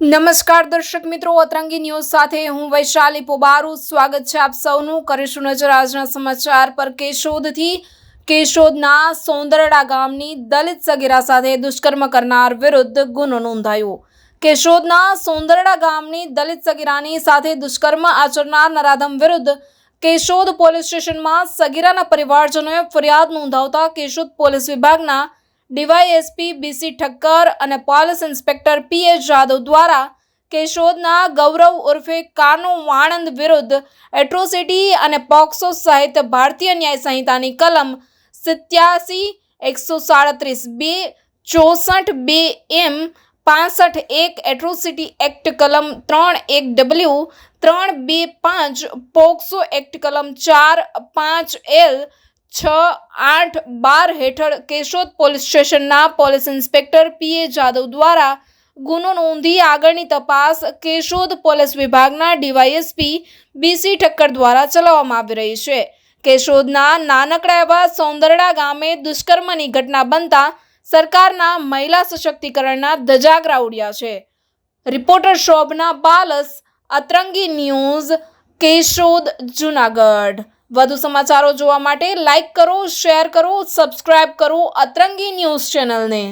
નમસ્કાર દર્શક મિત્રો, અતરંગી ન્યૂઝ સાથે હું વૈશાલી પોબારુ. સ્વાગત છે આપ સૌનું. કરીશું નજર આજના સમાચાર પર કેશોદથી. કેશોદના સોંદરડા ગામની દલિત સગીરા સાથે દુષ્કર્મ કરનાર વિરુદ્ધ ગુનો નોંધાયો. કેશોદના સોંદરડા ગામની દલિત સગીરાની સાથે દુષ્કર્મ આચરનાર નરાધમ વિરુદ્ધ કેશોદ પોલીસ સ્ટેશનમાં સગીરાના પરિવારજનોએ ફરિયાદ નોંધાવતા કેશોદ પોલીસ વિભાગના ડીવાયએસપી, બીસી ઠક્કર અને police inspector P S Jadav દ્વારા કેશોદના ગૌરવ ઉર્ફે કાનુ વાણંદ વિરુદ્ધ એટ્રોસિટી અને પોક્સો સહિત ભારતીય ન્યાય સંહિતાની કલમ સિત્યાસી, એકસો સાડત્રીસ બે, ચોસઠ બે એમ, પાસઠ એક એટ્રોસિટી એક્ટ કલમ ત્રણ એક ડબલ્યુ, ત્રણ બે પાંચ પોક્સો એક્ટ કલમ ચાર પાંચ એલ છ આઠ બાર હેઠળ કેશોદ પોલીસ સ્ટેશનના police inspector P A Jadav દ્વારા ગુનો નોંધી આગળની તપાસ કેશોદ પોલીસ વિભાગના ડીવાયએસપી બીસી ઠક્કર દ્વારા ચલાવવામાં આવી રહી છે. કેશોદના નાનકડા એવા સૌંદરડા ગામે દુષ્કર્મની ઘટના બનતા સરકારના મહિલા સશક્તિકરણના ધજાગરા ઉડ્યા છે. Reporter Shobhana Balas, Atrangi news, Keshod, Junagadh. વધુ સમાચારો જોવા માટે લાઇક કરો શેર કરો સબસ્ક્રાઇબ કરો અતરંગી ન્યૂઝ ચેનલને